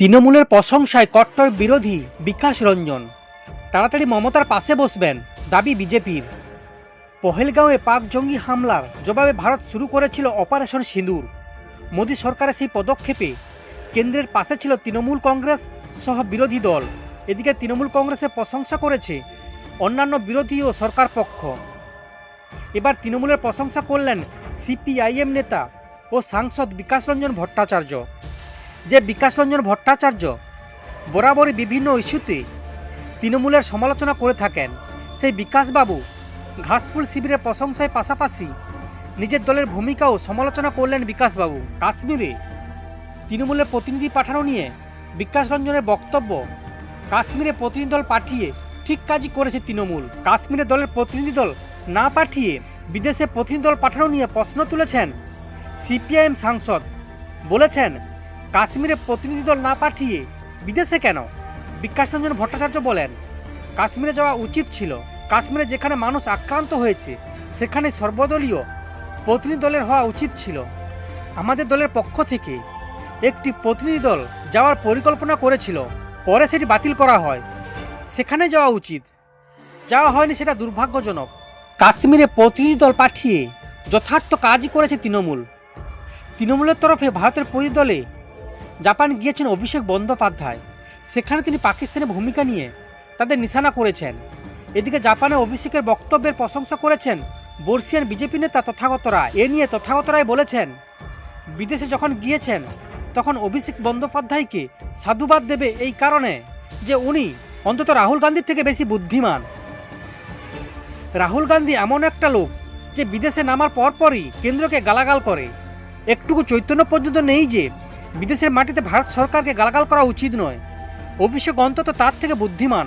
তৃণমূলের প্রশংসায় কট্টর বিরোধী বিকাশ রঞ্জন। তাড়াতাড়ি মমতার পাশে বসবেন দাবি বিজেপির। পহেলগাঁওয়ে পাক জঙ্গি হামলার জবাবে ভারত শুরু করেছিল অপারেশন সিঁদুর। মোদী সরকারের সেই পদক্ষেপে কেন্দ্রের পাশে ছিল তৃণমূল কংগ্রেস সহ বিরোধী দল। এদিকে তৃণমূল কংগ্রেসের প্রশংসা করেছে অন্যান্য বিরোধী ও সরকার পক্ষ। এবার তৃণমূলের প্রশংসা করলেন সিপিআইএম নেতা ও সাংসদ বিকাশ রঞ্জন ভট্টাচার্য। যে বিকাশ রঞ্জন ভট্টাচার্য বরাবরই বিভিন্ন ইস্যুতে তৃণমূলের সমালোচনা করে থাকেন, সেই বিকাশবাবু ঘাসফুল শিবিরের প্রশংসায় পাশাপাশি নিজের দলের ভূমিকাও সমালোচনা করলেন বিকাশবাবু। কাশ্মীরে তৃণমূলের প্রতিনিধি পাঠানো নিয়ে বিকাশ রঞ্জনের বক্তব্য কাশ্মীরে প্রতিনিধি দল পাঠিয়ে ঠিক কাজই করেছে তৃণমূল। কাশ্মীরে দলের প্রতিনিধি দল না পাঠিয়ে বিদেশে প্রতিনিধি দল পাঠানো নিয়ে প্রশ্ন তুলেছেন সিপিআইএম সাংসদ। বলেছেন কাশ্মীরে প্রতিনিধি দল না পাঠিয়ে বিদেশে কেন? বিকাশ রঞ্জন ভট্টাচার্য বলেন, কাশ্মীরে যাওয়া উচিত ছিল। কাশ্মীরে যেখানে মানুষ আক্রান্ত হয়েছে, সেখানে সর্বদলীয় প্রতিনিধি দলের হওয়া উচিত ছিল। আমাদের দলের পক্ষ থেকে একটি প্রতিনিধি দল যাওয়ার পরিকল্পনা করেছিল, পরে সেটি বাতিল করা হয়। সেখানে যাওয়া উচিত। যাওয়া হয়নি সেটা দুর্ভাগ্যজনক। কাশ্মীরে প্রতিনিধি দল পাঠিয়ে যথার্থ কাজই করেছে তৃণমূল। তৃণমূলের তরফে ভারতের প্রতিনিধি দলে জাপান গিয়েছেন অভিষেক বন্দ্যোপাধ্যায়। সেখানে তিনি পাকিস্তানের ভূমিকা নিয়ে তাদের নিশানা করেছেন। এদিকে জাপানে অভিষেকের বক্তব্যের প্রশংসা করেছেন বর্ষিয়ান বিজেপি নেতা তথাগত রায়। এ নিয়ে তথাগত রায় বলেছেন, বিদেশে যখন গিয়েছেন, তখন অভিষেক বন্দ্যোপাধ্যায়কে সাধুবাদ দেবে এই কারণে যে উনি অন্তত রাহুল গান্ধীর থেকে বেশি বুদ্ধিমান। রাহুল গান্ধী এমন একটা লোক যে বিদেশে নামার পরপরই কেন্দ্রকে গালাগাল করে। একটুকু চৈতন্য পর্যন্ত নেই যে বিদেশের মাটিতে ভারত সরকারকে গালাগাল করা উচিত নয়। অভিষেক অন্তত তার থেকে বুদ্ধিমান।